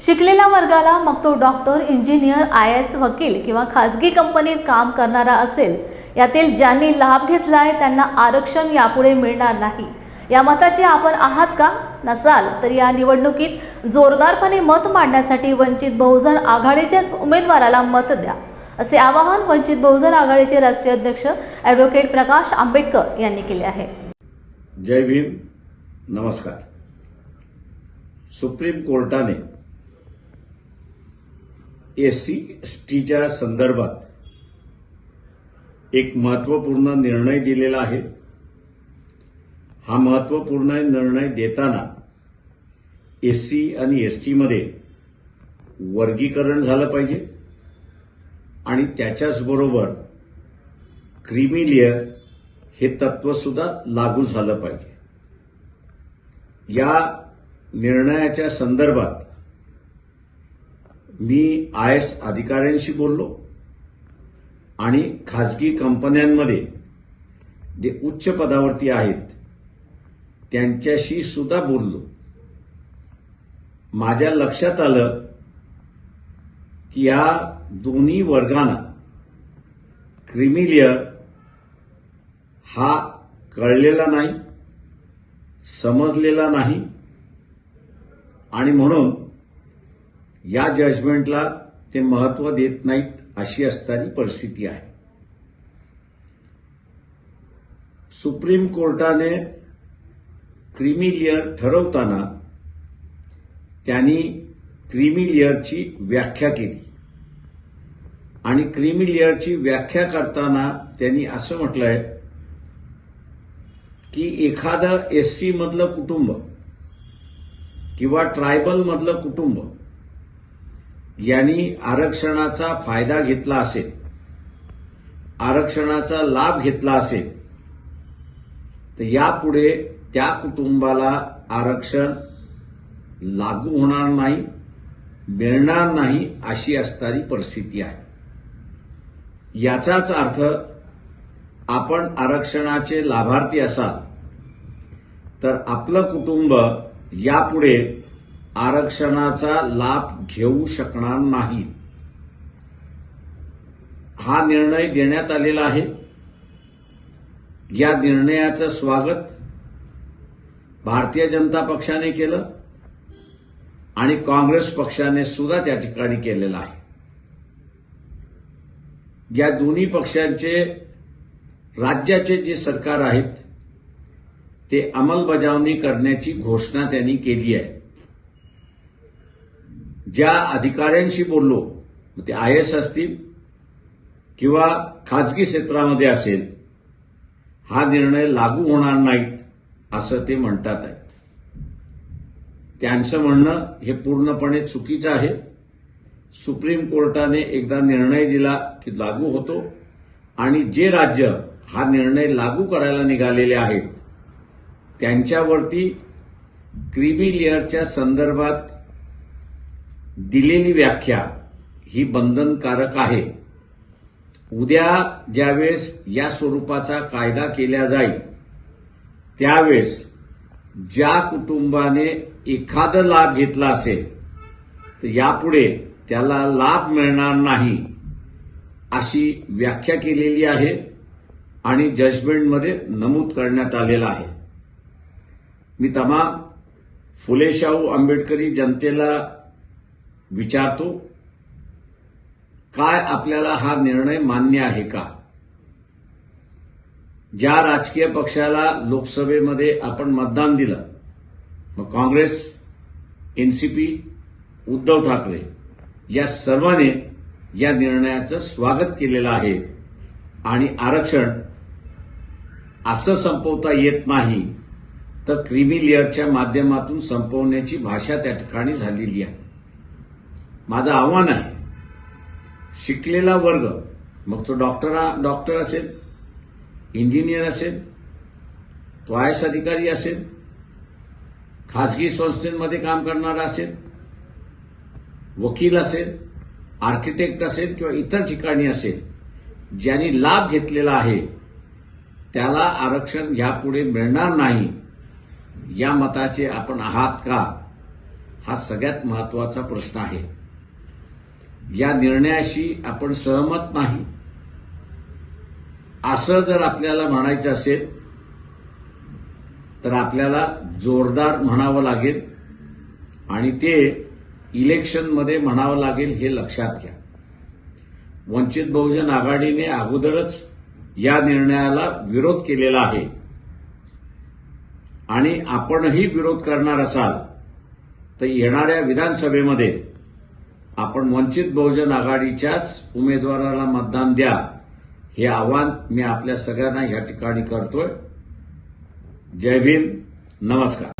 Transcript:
शिकलेल्या वर्गाला मग तो डॉक्टर इंजिनियर आय एस वकील किंवा खाजगी कंपनीत काम करणारा असेल. यातील ज्यांनी लाभ घेतलाय त्यांना आरक्षण यापुढे मिळणार नाही. या मताचे आपण आहात का? नसाल तर या निवडणुकीत जोरदारपणे मत मांडण्यासाठी वंचित बहुजन आघाडीच्याच उमेदवाराला मत द्या. असे आवाहन वंचित बहुजन आघाडीचे राष्ट्रीय अध्यक्ष ॲडव्होकेट प्रकाश आंबेडकर यांनी केले आहे. जय भीम. नमस्कार. सुप्रीम कोर्टाने एस सी एस टीच्या संदर्भात एक महत्त्वपूर्ण निर्णय दिलेला आहे. हा महत्त्वपूर्ण निर्णय देताना एस सी आणि एस टीमध्ये वर्गीकरण झालं पाहिजे आणि त्याच्याचबरोबर क्रिमिलियर हे तत्त्वसुद्धा लागू झालं पाहिजे. या निर्णयाच्या संदर्भात मी आय एस अधिकाऱ्यांशी बोललो आणि खाजगी कंपन्यांमध्ये जे उच्च पदावरती आहेत त्यांच्याशी सुद्धा बोललो. माझ्या लक्षात आलं की या दोन्ही वर्गांना क्रिमिलियर हा कळलेला नाही समजलेला नाही आणि म्हणून या जजमेंटला ते महत्त्व देत नाहीत अशी असणारी परिस्थिती आहे. सुप्रीम कोर्टाने क्रिमिलियर ठरवताना त्यांनी क्रिमिलियरची व्याख्या केली. आणि क्रिमिलियरची व्याख्या करताना त्यांनी असं म्हटलंय की एखादं एस सी मधलं कुटुंब किंवा ट्रायबल मधलं कुटुंब यांनी आरक्षणाचा फायदा घेतला असेल. आरक्षणाचा लाभ घेतला असेल. तर यापुढे त्या कुटुंबाला आरक्षण लागू होणार नाही मिळणार नाही अशी असणारी परिस्थिती आहे. याचाच अर्थ आपण आरक्षणाचे लाभार्थी असाल तर आपलं कुटुंब यापुढे आरक्षणाचा लाभ घेऊ शकणार नाही. हा निर्णय देण्यात आलेला आहे. या निर्णयाचं स्वागत भारतीय जनता पक्षाने केलं आणि काँग्रेस पक्षाने सुद्धा त्या ठिकाणी केलेलं आहे. या दोन्ही पक्षांचे राज्याचे जे सरकार आहेत ते अंमलबजावणी करण्याची घोषणा त्यांनी केली आहे. ज्या अधिकाऱ्यांशी बोललो ते आय एस असतील किंवा खाजगी क्षेत्रामध्ये असेल हा निर्णय लागू होणार नाहीत असं ते म्हणतात आहेत. त्यांचं म्हणणं हे पूर्णपणे चुकीचं आहे. सुप्रीम कोर्टाने एकदा निर्णय दिला की लागू होतो आणि जे राज्य हा निर्णय लागू करायला निघालेले आहेत त्यांच्यावरती क्रिमिलियरच्या संदर्भात दिलेली व्याख्या ही बंधनकारक आहे. उद्या ज्यावेळेस या स्वरूपाचा कायदा केला जाईल त्यावेळेस ज्या कुटुंबाने एखादा लाभ घेतला असेल तर यापुढे त्याला लाभ मिळणार नाही अशी व्याख्या केलेली आहे आणि जजमेंटमध्ये नमूद करण्यात आलेलं आहे. मी तमाम फुले शाहू आंबेडकरी जनतेला विचारतो काय आपल्याला हा निर्णय मान्य आहे का? ज्या राजकीय पक्षाला लोकसभेमध्ये आपण मतदान दिलं मग काँग्रेस एनसीपी उद्धव ठाकरे या सर्वांनी या निर्णयाचं स्वागत केलेलं आहे. आणि आरक्षण असं संपवता येत नाही तर क्रिमिलियरच्या माध्यमातून संपवण्याची भाषा त्या ठिकाणी झालेली आहे. माझं आव्हान आहे. शिकलेला वर्ग मग तो डॉक्टर डॉक्टर असेल इंजिनियर असेल तो आय एस अधिकारी असेल खाजगी संस्थेमध्ये काम करणारा असेल वकील असेल आर्किटेक्ट असेल किंवा इतर ठिकाणी असेल ज्यांनी लाभ घेतलेला आहे त्याला आरक्षण यापुढे मिळणार नाही या मताचे आपण आहात का? हा सगळ्यात महत्त्वाचा प्रश्न आहे. या निर्णयाशी आपण सहमत नाही. असं जर आपल्याला म्हणायचं असेल तर आपल्याला जोरदार म्हणावं लागेल आणि ते इलेक्शनमध्ये म्हणावं लागेल हे लक्षात घ्या. वंचित बहुजन आघाडीने अगोदरच या निर्णयाला विरोध केलेला आहे. आणि आपणही विरोध करणार असाल तर येणाऱ्या विधानसभेमध्ये आपण वंचित बहुजन आघाडीच्याच उमेदवाराला मतदान द्या. हे आवाहन मी आपल्या सगळ्यांना या ठिकाणी करतोय. जय भीम. नमस्कार.